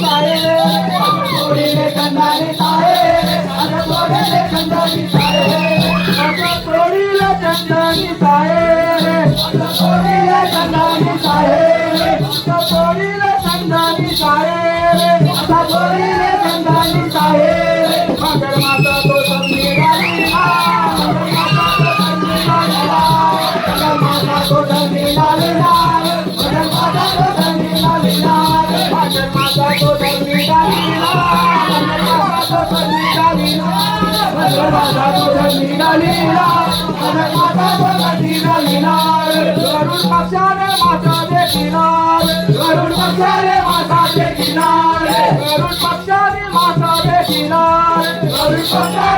साए লীলা আমি মাথা ভাঙা দিনা লীলার করুণ পাচারে মাথা দে কিনার করুণ পাচারে মাথা দে কিনার করুণ পাচারে মাথা দে কিনার করুণ পাচারে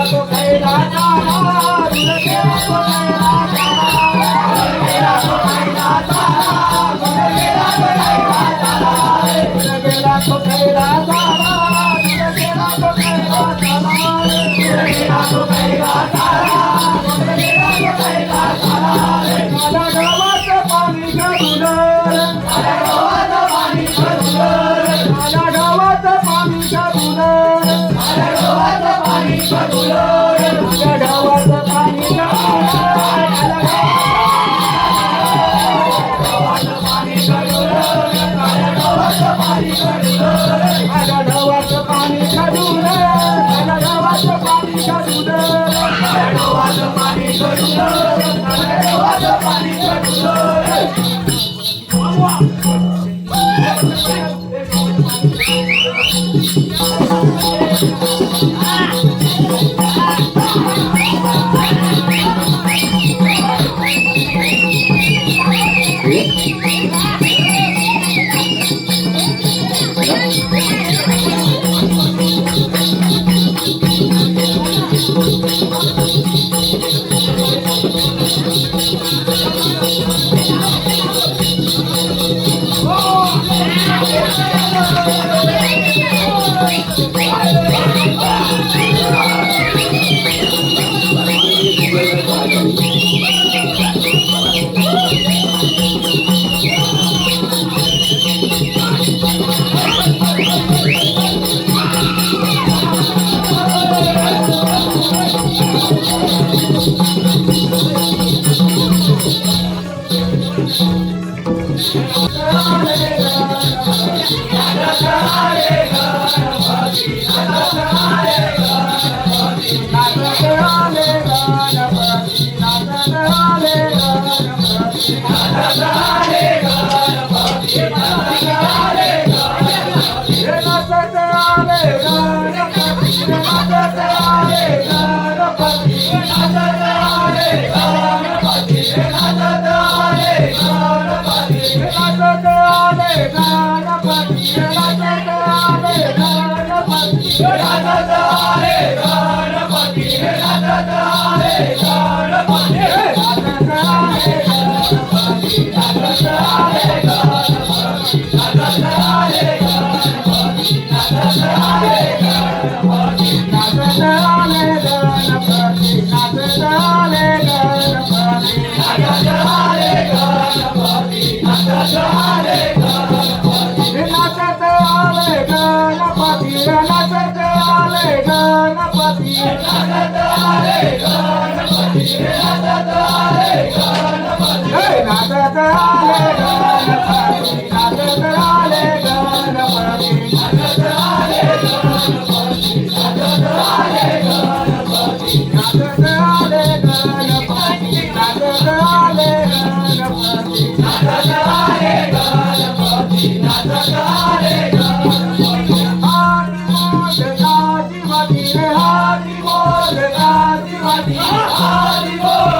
Hare Rama soy solo Ânimo!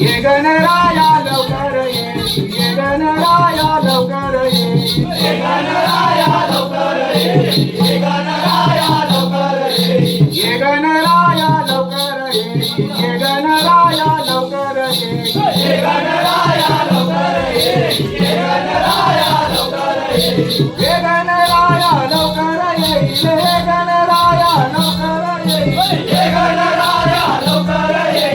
ये गणराया लवकर ये गणराया గణరాయ నౌకరయ్యే గణరాయ నౌకరయ్యే గణరాయ నౌకరయ్యే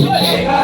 Deixa.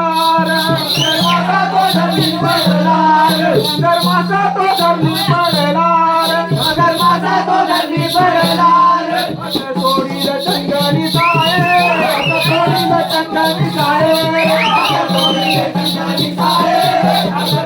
धर्माचा तो धर्मी पडणार धर्माचा तो धर्मी पडणार सोडील चंगली साहेब सोडील चंगली साहेब सोडील चंगली साहेब